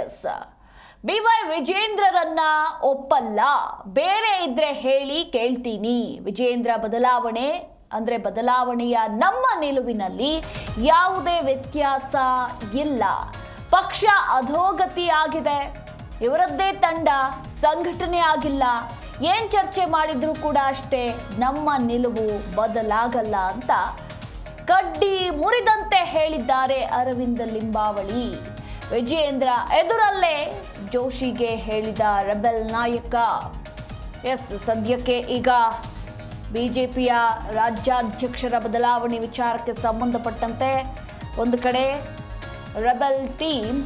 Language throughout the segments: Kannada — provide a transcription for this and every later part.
ಎಸ್ ಬಿ ವೈ ವಿಜೇಂದ್ರರನ್ನ ಒಪ್ಪಲ್ಲ. ಬೇರೆ ಇದ್ರೆ ಹೇಳಿ ಕೇಳ್ತೀನಿ. ವಿಜೇಂದ್ರ ಬದಲಾವಣೆ ಅಂದ್ರೆ ಬದಲಾವಣೆಯ ನಮ್ಮ ನಿಲುವಿನಲ್ಲಿ ಯಾವುದೇ ವ್ಯತ್ಯಾಸ ಇಲ್ಲ. ಪಕ್ಷ ಅಧೋಗತಿ ಆಗಿದೆ. ಇವರದ್ದೇ ತಂಡ, ಸಂಘಟನೆ ಆಗಿಲ್ಲ. ಏನ್ ಚರ್ಚೆ ಮಾಡಿದ್ರು ಕೂಡ ಅಷ್ಟೇ ನಮ್ಮ ನಿಲುವು ಬದಲಾಗಲ್ಲ ಅಂತ ಕಡ್ಡಿ ಮುರಿದಂತೆ ಹೇಳಿದ್ದಾರೆ ಅರವಿಂದ ಲಿಂಬಾವಳಿ. ವಿಜಯೇಂದ್ರ ಎದುರಲ್ಲೇ ಜೋಶಿಗೆ ಹೇಳಿದ ರೆಬೆಲ್ ನಾಯಕ. ಎಸ್, ಸದ್ಯಕ್ಕೆ ಈಗ ಬಿಜೆಪಿಯ ರಾಜ್ಯಾಧ್ಯಕ್ಷರ ಬದಲಾವಣೆ ವಿಚಾರಕ್ಕೆ ಸಂಬಂಧಪಟ್ಟಂತೆ ಒಂದು ಕಡೆ ರೆಬೆಲ್ ಟೀಮ್,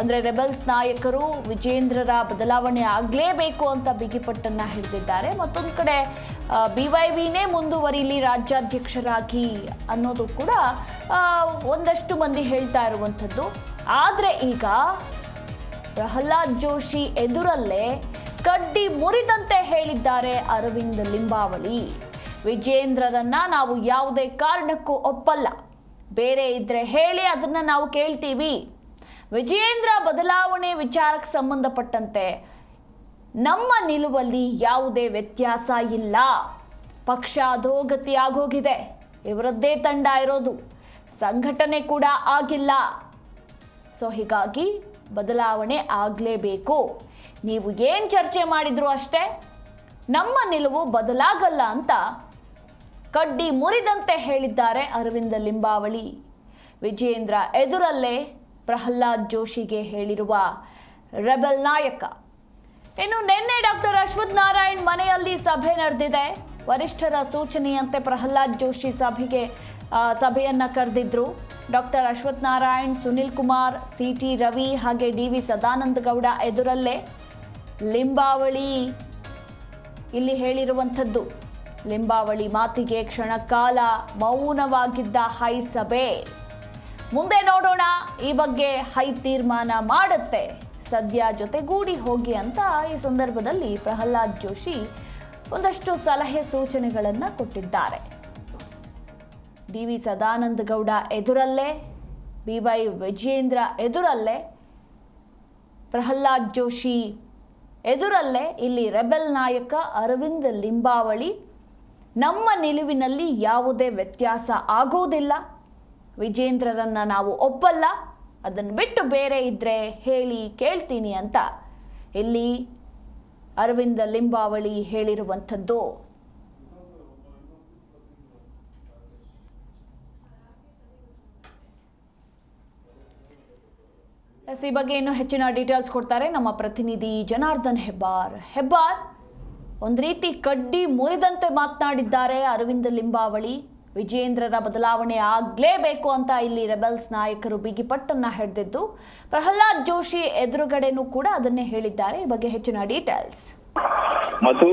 ಅಂದರೆ ರೆಬೆಲ್ಸ್ ನಾಯಕರು ವಿಜೇಂದ್ರರ ಬದಲಾವಣೆ ಆಗಲೇಬೇಕು ಅಂತ ಬಿಗಿಪಟ್ಟನ್ನು ಹಿಡಿದಿದ್ದಾರೆ ಮತ್ತೊಂದು ಕಡೆ ಬಿ ವೈ ವಿನೇ ಮುಂದುವರಿಲಿ ರಾಜ್ಯಾಧ್ಯಕ್ಷರಾಗಿ ಅನ್ನೋದು ಕೂಡ ಒಂದಷ್ಟು ಮಂದಿ ಹೇಳ್ತಾ ಇರುವಂಥದ್ದು. ಆದರೆ ಈಗ ಪ್ರಹ್ಲಾದ್ ಜೋಶಿ ಎದುರಲ್ಲೇ ಕಡ್ಡಿ ಮುರಿದಂತೆ ಹೇಳಿದ್ದಾರೆ ಅರವಿಂದ್ ಲಿಂಬಾವಳಿ. ವಿಜೇಂದ್ರರನ್ನ ನಾವು ಯಾವುದೇ ಕಾರಣಕ್ಕೂ ಒಪ್ಪಲ್ಲ. ಬೇರೆ ಇದ್ರೆ ಹೇಳಿ ಅದನ್ನ ನಾವು ಕೇಳ್ತೀವಿ. ವಿಜೇಂದ್ರ ಬದಲಾವಣೆ ವಿಚಾರಕ್ಕೆ ಸಂಬಂಧಪಟ್ಟಂತೆ ನಮ್ಮ ನಿಲುವಲ್ಲಿ ಯಾವುದೇ ವ್ಯತ್ಯಾಸ ಇಲ್ಲ. ಪಕ್ಷ ಅಧೋಗತಿ ಆಗೋಗಿದೆ. ಇವರದ್ದೇ ತಂಡ ಇರೋದು. ಸಂಘಟನೆ ಕೂಡ ಆಗಿಲ್ಲ. ಸೊ ಹೀಗಾಗಿ ಬದಲಾವಣೆ ಆಗಲೇಬೇಕು. ನೀವು ಏನು ಚರ್ಚೆ ಮಾಡಿದ್ರು ಅಷ್ಟೇ, ನಮ್ಮ ನಿಲುವು ಬದಲಾಗಲ್ಲ ಅಂತ ಕಡ್ಡಿ ಮುರಿದಂತೆ ಹೇಳಿದ್ದಾರೆ ಅರವಿಂದ ಲಿಂಬಾವಳಿ. ವಿಜೇಂದ್ರ ಎದುರಲ್ಲೇ ಪ್ರಹ್ಲಾದ್ ಜೋಶಿಗೆ ಹೇಳಿರುವ ರೆಬೆಲ್ ನಾಯಕ. ಇನ್ನು ನಿನ್ನೆ ಡಾಕ್ಟರ್ ಅಶ್ವಥ್ ನಾರಾಯಣ್ ಮನೆಯಲ್ಲಿ ಸಭೆ ನಡೆದಿದೆ. ವರಿಷ್ಠರ ಸೂಚನೆಯಂತೆ ಪ್ರಹ್ಲಾದ್ ಜೋಶಿ ಸಭೆಗೆ ಸಭೆಯನ್ನು ಕರೆದಿದ್ರು. Doctor Ashwath Narayan, Sunil Kumar C T Ravi ಹಾಗೆ ಡಿ ವಿ ಸದಾನಂದ ಗೌಡ ಎದುರಲ್ಲೇ ಲಿಂಬಾವಳಿ. ಇಲ್ಲಿ ಹೇಳಿರುವಂಥದ್ದು, ಲಿಂಬಾವಳಿ ಮಾತಿಗೆ ಕ್ಷಣಕಾಲ ಮೌನವಾಗಿದ್ದ ಹೈ ಸಭೆ ಮುಂದೆ ನೋಡೋಣ, ಈ ಬಗ್ಗೆ ಹೈ ತೀರ್ಮಾನ ಮಾಡುತ್ತೆ. ಸದ್ಯ ಜೊತೆಗೂಡಿ ಹೋಗಿ ಅಂತ ಈ ಸಂದರ್ಭದಲ್ಲಿ ಪ್ರಹ್ಲಾದ್ ಜೋಶಿ ಒಂದಷ್ಟು ಸಲಹೆ ಸೂಚನೆಗಳನ್ನು ಕೊಟ್ಟಿದ್ದಾರೆ. ಡಿ ವಿ ಸದಾನಂದ ಗೌಡ ಎದುರಲ್ಲೇ, ಬಿ ವೈ ವಿಜೇಂದ್ರ ಎದುರಲ್ಲೇ, ಪ್ರಹ್ಲಾದ್ ಜೋಶಿ ಎದುರಲ್ಲೇ, ಇಲ್ಲಿ ರೆಬೆಲ್ ನಾಯಕ ಅರವಿಂದ್ ಲಿಂಬಾವಳಿ. ನಮ್ಮ ನಿಲುವಿನಲ್ಲಿ ಯಾವುದೇ ವ್ಯತ್ಯಾಸ ಆಗೋದಿಲ್ಲ. ವಿಜೇಂದ್ರರನ್ನು ನಾವು ಒಪ್ಪಲ್ಲ. ಅದನ್ನು ಬಿಟ್ಟು ಬೇರೆ ಇದ್ದರೆ ಹೇಳಿ ಕೇಳ್ತೀನಿ ಅಂತ. ಇಲ್ಲಿ ಅರವಿಂದ ಲಿಂಬಾವಳಿ ಹೇಳಿರುವಂಥದ್ದು. ಎಸ್ ಈ ಬಗ್ಗೆ ಇನ್ನೂ ಹೆಚ್ಚಿನ ಡೀಟೇಲ್ಸ್ ಕೊಡ್ತಾರೆ ನಮ್ಮ ಪ್ರತಿನಿಧಿ ಜನಾರ್ದನ್ ಹೆಬ್ಬಾರ್. ಹೆಬ್ಬಾರ್, ಒಂದು ರೀತಿ ಕಡ್ಡಿ ಮುರಿದಂತೆ ಮಾತನಾಡಿದ್ದಾರೆ ಅರವಿಂದ ಲಿಂಬಾವಳಿ. ವಿಜೇಂದ್ರರ ಬದಲಾವಣೆ ಆಗಲೇಬೇಕು ಅಂತ ಇಲ್ಲಿ ರೆಬೆಲ್ಸ್ ನಾಯಕರು ಬಿಗಿಪಟ್ಟನ್ನು ಹಿಡಿದಿದ್ದು, ಪ್ರಹ್ಲಾದ್ ಜೋಶಿ ಎದುರುಗಡೆನೂ ಕೂಡ ಅದನ್ನೇ ಹೇಳಿದ್ದಾರೆ. ಈ ಬಗ್ಗೆ ಹೆಚ್ಚಿನ ಡೀಟೇಲ್ಸ್. ಮತ್ತು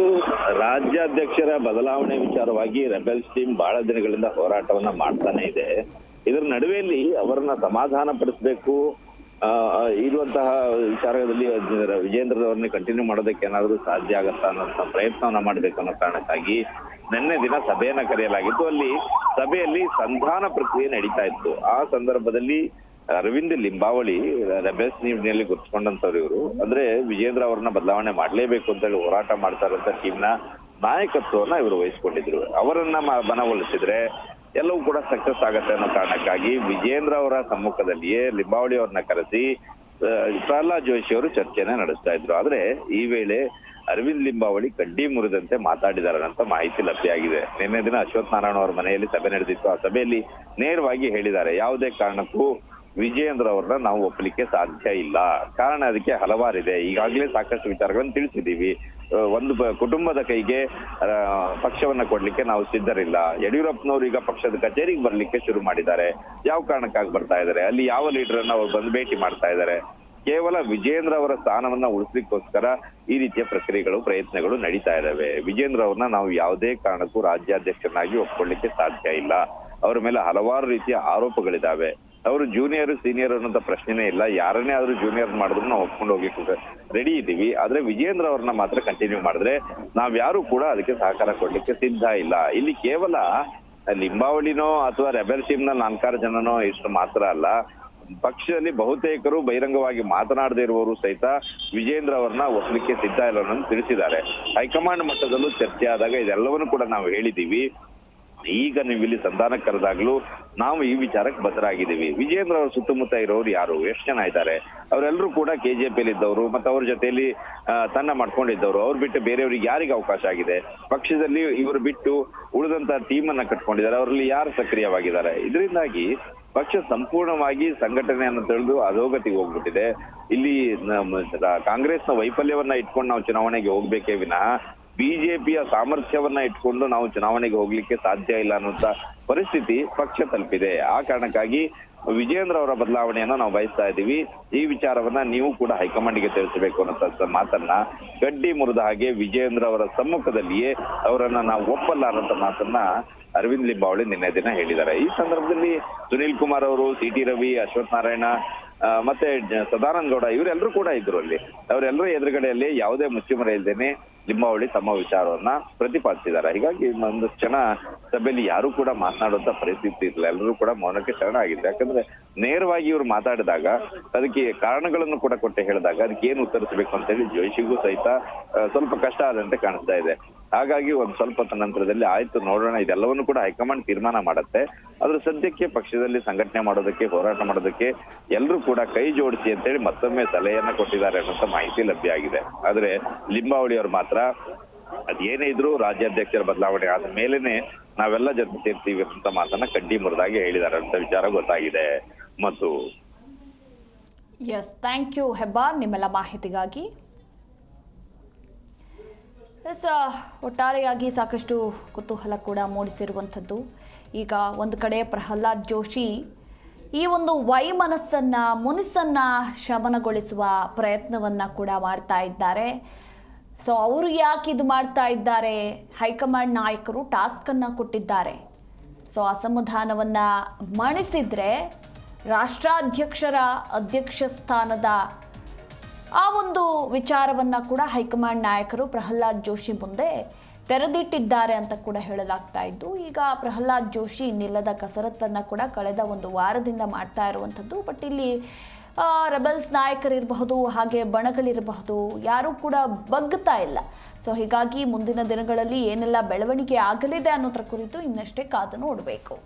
ರಾಜ್ಯಾಧ್ಯಕ್ಷರ ಬದಲಾವಣೆ ವಿಚಾರವಾಗಿ ರೆಬೆಲ್ಸ್ ಟೀಮ್ ಬಹಳ ದಿನಗಳಿಂದ ಹೋರಾಟವನ್ನ ಮಾಡ್ತಾನೆ ಇದೆ. ಇದರ ನಡುವೆಯಲ್ಲಿ ಅವರನ್ನ ಸಮಾಧಾನ ಪಡಿಸಬೇಕು ಇರುವಂತಹ ವಿಚಾರದಲ್ಲಿ ವಿಜೇಂದ್ರದವರನ್ನೇ ಕಂಟಿನ್ಯೂ ಮಾಡೋದಕ್ಕೆ ಏನಾದರೂ ಸಾಧ್ಯ ಆಗತ್ತಾ ಅನ್ನೋ ಪ್ರಯತ್ನವನ್ನ ಮಾಡಬೇಕು ಅನ್ನೋ ಕಾರಣಕ್ಕಾಗಿ ನಿನ್ನೆ ದಿನ ಸಭೆಯನ್ನ ಕರೆಯಲಾಗಿತ್ತು. ಅಲ್ಲಿ ಸಭೆಯಲ್ಲಿ ಸಂಧಾನ ಪ್ರಕ್ರಿಯೆ ನಡೀತಾ ಇತ್ತು. ಆ ಸಂದರ್ಭದಲ್ಲಿ ಅರವಿಂದ್ ಲಿಂಬಾವಳಿ ರೆಬೆಸ್ ನೀವ್ನಲ್ಲಿ ಗುರ್ಸ್ಕೊಂಡಂತವ್ರು ಇವರು. ಅಂದ್ರೆ ವಿಜೇಂದ್ರ ಅವರನ್ನ ಬದಲಾವಣೆ ಮಾಡಲೇಬೇಕು ಅಂತ ಹೇಳಿ ಹೋರಾಟ ಮಾಡ್ತಾ ಇರುವಂತ ಟೀಮ್ನ ನಾಯಕತ್ವವನ್ನ ಇವರು ವಹಿಸ್ಕೊಂಡಿದ್ರು. ಅವರನ್ನ ಮನವೊಲಿಸಿದ್ರೆ ಎಲ್ಲವೂ ಕೂಡ ಸಕ್ಸಸ್ ಆಗತ್ತೆ ಅನ್ನೋ ಕಾರಣಕ್ಕಾಗಿ ವಿಜೇಂದ್ರ ಅವರ ಸಮ್ಮುಖದಲ್ಲಿಯೇ ಲಿಂಬಾವಳಿ ಅವ್ರನ್ನ ಕರೆಸಿ ಪ್ರಹ್ಲಾದ್ ಜೋಶಿ ಅವರು ಚರ್ಚೆನೆ ನಡೆಸ್ತಾ ಇದ್ರು. ಆದ್ರೆ ಈ ವೇಳೆ ಅರವಿಂದ್ ಲಿಂಬಾವಳಿ ಕಡ್ಡಿ ಮುರಿದಂತೆ ಮಾತಾಡಿದ್ದಾರೆ ಅಂತ ಮಾಹಿತಿ ಲಭ್ಯವಾಗಿದೆ ನಿನ್ನೆ ದಿನ ಅಶ್ವಥ್ ನಾರಾಯಣ ಅವರ ಮನೆಯಲ್ಲಿ ಸಭೆ ನಡೆದಿತ್ತು. ಆ ಸಭೆಯಲ್ಲಿ ನೇರವಾಗಿ ಹೇಳಿದ್ದಾರೆ ಯಾವುದೇ ಕಾರಣಕ್ಕೂ ವಿಜಯೇಂದ್ರ ಅವ್ರನ್ನ ನಾವು ಒಪ್ಪಲಿಕ್ಕೆ ಸಾಧ್ಯ ಇಲ್ಲ. ಕಾರಣ ಅದಕ್ಕೆ ಹಲವಾರಿದೆ ಈಗಾಗಲೇ ಸಾಕಷ್ಟು ವಿಚಾರಗಳನ್ನು ತಿಳಿಸಿದೀವಿ ಆ, ಒಂದು ಕುಟುಂಬದ ಕೈಗೆ ಪಕ್ಷವನ್ನ ಕೊಡ್ಲಿಕ್ಕೆ ನಾವು ಸಿದ್ಧರಿಲ್ಲ. ಯಡಿಯೂರಪ್ಪನವರು ಈಗ ಪಕ್ಷದ ಕಚೇರಿಗೆ ಬರ್ಲಿಕ್ಕೆ ಶುರು ಮಾಡಿದ್ದಾರೆ. ಯಾವ ಕಾರಣಕ್ಕಾಗಿ ಬರ್ತಾ ಇದ್ದಾರೆ? ಅಲ್ಲಿ ಯಾವ ಲೀಡರ್ ಅನ್ನ ಅವ್ರು ಬಂದು ಭೇಟಿ ಮಾಡ್ತಾ ಇದ್ದಾರೆ? ಕೇವಲ ವಿಜೇಂದ್ರ ಅವರ ಸ್ಥಾನವನ್ನ ಉಳಿಸ್ಲಿಕ್ಕೋಸ್ಕರ ಈ ರೀತಿಯ ಪ್ರಕ್ರಿಯೆಗಳು, ಪ್ರಯತ್ನಗಳು ನಡೀತಾ ಇದಾವೆ ವಿಜೇಂದ್ರ ಅವ್ರನ್ನ ನಾವು ಯಾವುದೇ ಕಾರಣಕ್ಕೂ ರಾಜ್ಯಾಧ್ಯಕ್ಷರನ್ನಾಗಿ ಒಪ್ಕೊಳ್ಳಿಕ್ಕೆ ಸಾಧ್ಯ ಇಲ್ಲ. ಅವರ ಮೇಲೆ ಹಲವಾರು ರೀತಿಯ ಆರೋಪಗಳಿದಾವೆ ಅವರು ಜೂನಿಯರ್ ಸೀನಿಯರ್ ಅನ್ನೋಂಥ ಪ್ರಶ್ನೆನೇ ಇಲ್ಲ. ಯಾರನ್ನೇ ಆದ್ರೂ ಜೂನಿಯರ್ ಮಾಡಿದ್ರು ನಾವು ಒಪ್ಕೊಂಡು ಹೋಗ್ಲಿಕ್ಕೆ ರೆಡಿ ಇದ್ದೀವಿ. ಆದ್ರೆ ವಿಜೇಂದ್ರ ಅವ್ರನ್ನ ಮಾತ್ರ ಕಂಟಿನ್ಯೂ ಮಾಡಿದ್ರೆ ನಾವ್ಯಾರು ಕೂಡ ಅದಕ್ಕೆ ಸಹಕಾರ ಕೊಡ್ಲಿಕ್ಕೆ ಸಿದ್ಧ ಇಲ್ಲ. ಇಲ್ಲಿ ಕೇವಲ ಲಿಂಬಾವಳಿನೋ ಅಥವಾ ರೆಬೆಲ್ ಟೀಮ್ನ ನಾಲ್ಕಾರು ಜನನೋ ಇಷ್ಟು ಮಾತ್ರ ಅಲ್ಲ. ಪಕ್ಷದಲ್ಲಿ ಬಹುತೇಕರು ಬಹಿರಂಗವಾಗಿ ಮಾತನಾಡದೇ ಇರುವವರು ಸಹಿತ ವಿಜೇಂದ್ರ ಅವರನ್ನ ಒಪ್ಪಲಿಕ್ಕೆ ಸಿದ್ಧ ಇಲ್ಲ ಅನ್ನೋದು ತಿಳಿಸಿದ್ದಾರೆ. ಹೈಕಮಾಂಡ್ ಮಟ್ಟದಲ್ಲೂ ಚರ್ಚೆ ಆದಾಗ ಇದೆಲ್ಲವನ್ನು ಕೂಡ ನಾವು ಹೇಳಿದೀವಿ ಈಗ ನೀವು ಇಲ್ಲಿ ಸಂಧಾನ ಕರೆದಾಗ್ಲೂ ನಾವು ಈ ವಿಚಾರಕ್ಕೆ ಬದ್ಧರಾಗಿದ್ದೀವಿ. ವಿಜೇಂದ್ರ ಅವರ ಸುತ್ತಮುತ್ತ ಇರೋರು ಯಾರು? ಎಷ್ಟು ಜನ ಇದ್ದಾರೆ? ಅವರೆಲ್ಲರೂ ಕೂಡ ಕೆಜೆಪಿಯಲ್ಲಿ ಇದ್ದವರು ಮತ್ತೆ ಅವ್ರ ಜೊತೆಯಲ್ಲಿ ತನ್ನ ಮಾಡ್ಕೊಂಡಿದ್ದವರು. ಅವ್ರು ಬಿಟ್ಟು ಬೇರೆಯವ್ರಿಗೆ ಯಾರಿಗೆ ಅವಕಾಶ ಆಗಿದೆ? ಪಕ್ಷದಲ್ಲಿ ಇವರು ಬಿಟ್ಟು ಉಳಿದಂತ ಟೀಮ್ ಅನ್ನ ಕಟ್ಕೊಂಡಿದ್ದಾರೆ. ಅವರಲ್ಲಿ ಯಾರು ಸಕ್ರಿಯವಾಗಿದ್ದಾರೆ? ಇದರಿಂದಾಗಿ ಪಕ್ಷ ಸಂಪೂರ್ಣವಾಗಿ ಸಂಘಟನೆಯನ್ನು ತಿಳಿದು ಅಧೋಗತಿಗೆ ಹೋಗ್ಬಿಟ್ಟಿದೆ. ಇಲ್ಲಿ ಕಾಂಗ್ರೆಸ್ನ ವೈಫಲ್ಯವನ್ನ ಇಟ್ಕೊಂಡು ನಾವು ಚುನಾವಣೆಗೆ ಹೋಗ್ಬೇಕೇ ವಿನಃ ಬಿಜೆಪಿಯ ಸಾಮರ್ಥ್ಯವನ್ನ ಇಟ್ಕೊಂಡು ನಾವು ಚುನಾವಣೆಗೆ ಹೋಗ್ಲಿಕ್ಕೆ ಸಾಧ್ಯ ಇಲ್ಲ ಅನ್ನುವಂತ ಪರಿಸ್ಥಿತಿ ಪಕ್ಷ ತಲುಪಿದೆ. ಆ ಕಾರಣಕ್ಕಾಗಿ ವಿಜೇಂದ್ರ ಅವರ ಬದಲಾವಣೆಯನ್ನ ನಾವು ಬಯಸ್ತಾ ಇದ್ದೀವಿ. ಈ ವಿಚಾರವನ್ನ ನೀವು ಕೂಡ ಹೈಕಮಾಂಡ್ಗೆ ತಿಳಿಸಬೇಕು ಅನ್ನೋ ಮಾತನ್ನ ಗಡ್ಡಿ ಮುರಿದ ಹಾಗೆ ವಿಜೇಂದ್ರ ಅವರ ಸಮ್ಮುಖದಲ್ಲಿಯೇ ಅವರನ್ನ ನಾವು ಒಪ್ಪಲ್ಲ ಅನ್ನೋ ಮಾತನ್ನ ಅರವಿಂದ್ ಲಿಂಬಾವಳಿ ನಿನ್ನೆ ದಿನ ಹೇಳಿದ್ದಾರೆ. ಈ ಸಂದರ್ಭದಲ್ಲಿ ಸುನೀಲ್ ಕುಮಾರ್ ಅವರು, ಸಿ ಟಿ ರವಿ ಅಶ್ವಥ್ ನಾರಾಯಣ ಮತ್ತೆ ಸದಾನಂದ ಗೌಡ ಇವರೆಲ್ಲರೂ ಕೂಡ ಇದ್ರು ಅಲ್ಲಿ. ಅವರೆಲ್ಲರೂ ಎದುರುಗಡೆಯಲ್ಲಿ ಯಾವುದೇ ಮುಚ್ಚುಮರೆ ಇಲ್ದೇನೆ ಲಿಂಬಾವಳಿ ತಮ್ಮ ವಿಚಾರವನ್ನ ಪ್ರತಿಪಾದಿಸಿದ್ದಾರೆ. ಹೀಗಾಗಿ ಒಂದು ಜನ ಸಭೆಯಲ್ಲಿ ಯಾರು ಕೂಡ ಮಾತನಾಡುವಂತ ಪರಿಸ್ಥಿತಿ ಇಲ್ಲ ಎಲ್ಲರೂ ಕೂಡ ಮೌನಕ್ಕೆ ಶರಣ ಆಗಿದೆ ಯಾಕಂದ್ರೆ ನೇರವಾಗಿ ಇವ್ರು ಮಾತಾಡಿದಾಗ, ಅದಕ್ಕೆ ಕಾರಣಗಳನ್ನು ಕೂಡ ಕೊಟ್ಟು ಹೇಳಿದಾಗ, ಅದಕ್ಕೆ ಏನು ಉತ್ತರಿಸಬೇಕು ಅಂತ ಹೇಳಿ ಜೋಶಿಗೂ ಸಹಿತ ಸ್ವಲ್ಪ ಕಷ್ಟ ಆದಂತೆ ಕಾಣಿಸ್ತಾ ಇದೆ. ಹಾಗಾಗಿ ಒಂದ್ ಸ್ವಲ್ಪ ತನಂತರದಲ್ಲಿ ನಂತರದಲ್ಲಿ ಆಯ್ತು, ನೋಡೋಣ. ಇದೆಲ್ಲವನ್ನು ಕೂಡ ಹೈಕಮಾಂಡ್ ತೀರ್ಮಾನ ಮಾಡುತ್ತೆ. ಅದ್ರ ಸದ್ಯಕ್ಕೆ ಪಕ್ಷದಲ್ಲಿ ಸಂಘಟನೆ ಮಾಡೋದಕ್ಕೆ, ಹೋರಾಟ ಮಾಡೋದಕ್ಕೆ ಎಲ್ಲರೂ ಕೂಡ ಕೈ ಜೋಡಿಸಿ ಅಂತೇಳಿ ಮತ್ತೊಮ್ಮೆ ಸಲಹೆಯನ್ನ ಕೊಟ್ಟಿದ್ದಾರೆ ಅನ್ನೋಂಥ ಮಾಹಿತಿ ಲಭ್ಯ ಆಗಿದೆ. ಆದ್ರೆ ಲಿಂಬಾವಳಿ ಅವರು ಮಾತ್ರ ಅದೇನೇ ಇದ್ರು ರಾಜ್ಯಾಧ್ಯಕ್ಷರ ಬದಲಾವಣೆ ಆದ ಮೇಲೆನೆ ನಾವೆಲ್ಲ ಜೊತೆ ಸೇರ್ತೀವಿ ಅಂತ ಮಾತನ್ನ ಕಡ್ಡಿ ಮುರಿದಾಗಿ ಹೇಳಿದ್ದಾರೆ ಅಂತ ವಿಚಾರ ಗೊತ್ತಾಗಿದೆ. ಮತ್ತು ಎಸ್ ಥ್ಯಾಂಕ್ ಯು ಹೆಬ್ಬಾರ್ ನಿಮ್ಮೆಲ್ಲ ಮಾಹಿತಿಗಾಗಿ. ಎಸ್ ಒಟ್ಟಾರೆಯಾಗಿ ಸಾಕಷ್ಟು ಕುತೂಹಲ ಕೂಡ ಮೂಡಿಸಿರುವಂಥದ್ದು. ಈಗ ಒಂದು ಕಡೆ ಪ್ರಹ್ಲಾದ್ ಜೋಶಿ ಈ ಒಂದು ವೈಮನಸ್ಸನ್ನು, ಮುನಿಸನ್ನು ಶಮನಗೊಳಿಸುವ ಪ್ರಯತ್ನವನ್ನು ಕೂಡ ಮಾಡ್ತಾ ಇದ್ದಾರೆ. ಸೊ, ಅವರು ಯಾಕೆ ಇದು ಮಾಡ್ತಾ ಇದ್ದಾರೆ? ಹೈಕಮಾಂಡ್ ನಾಯಕರು ಟಾಸ್ಕನ್ನು ಕೊಟ್ಟಿದ್ದಾರೆ. ಸೊ ಅಸಮಾಧಾನವನ್ನು ಮಣಿಸಿದರೆ ರಾಷ್ಟ್ರಾಧ್ಯಕ್ಷರ ಅಧ್ಯಕ್ಷ ಸ್ಥಾನದ ಆ ಒಂದು ವಿಚಾರವನ್ನ ಕೂಡ ಹೈಕಮಾಂಡ್ ನಾಯಕರು ಪ್ರಹ್ಲಾದ್ ಜೋಶಿ ಮುಂದೆ ತೆರೆದಿಟ್ಟಿದ್ದಾರೆ ಅಂತ ಕೂಡ ಹೇಳಲಾಗ್ತಾ ಇದ್ದು, ಈಗ ಪ್ರಹ್ಲಾದ್ ಜೋಶಿ ನಿಲ್ಲದ ಕಸರತ್ತನ್ನ ಕೂಡ ಕಳೆದ ಒಂದು ವಾರದಿಂದ ಮಾಡ್ತಾ ಇರುವಂಥದ್ದು. ಬಟ್ ಇಲ್ಲಿ ರೆಬಲ್ಸ್ ನಾಯಕರಿರಬಹುದು, ಹಾಗೆ ಬಣಗಳಿರಬಹುದು, ಯಾರೂ ಕೂಡ ಬಗ್ತಾ ಇಲ್ಲ. ಸೊ ಹೀಗಾಗಿ ಮುಂದಿನ ದಿನಗಳಲ್ಲಿ ಏನೆಲ್ಲ ಬೆಳವಣಿಗೆ ಆಗಲಿದೆ ಅನ್ನೋದ್ರ ಕುರಿತು ಇನ್ನಷ್ಟೇ ಕಾದು ನೋಡಬೇಕು.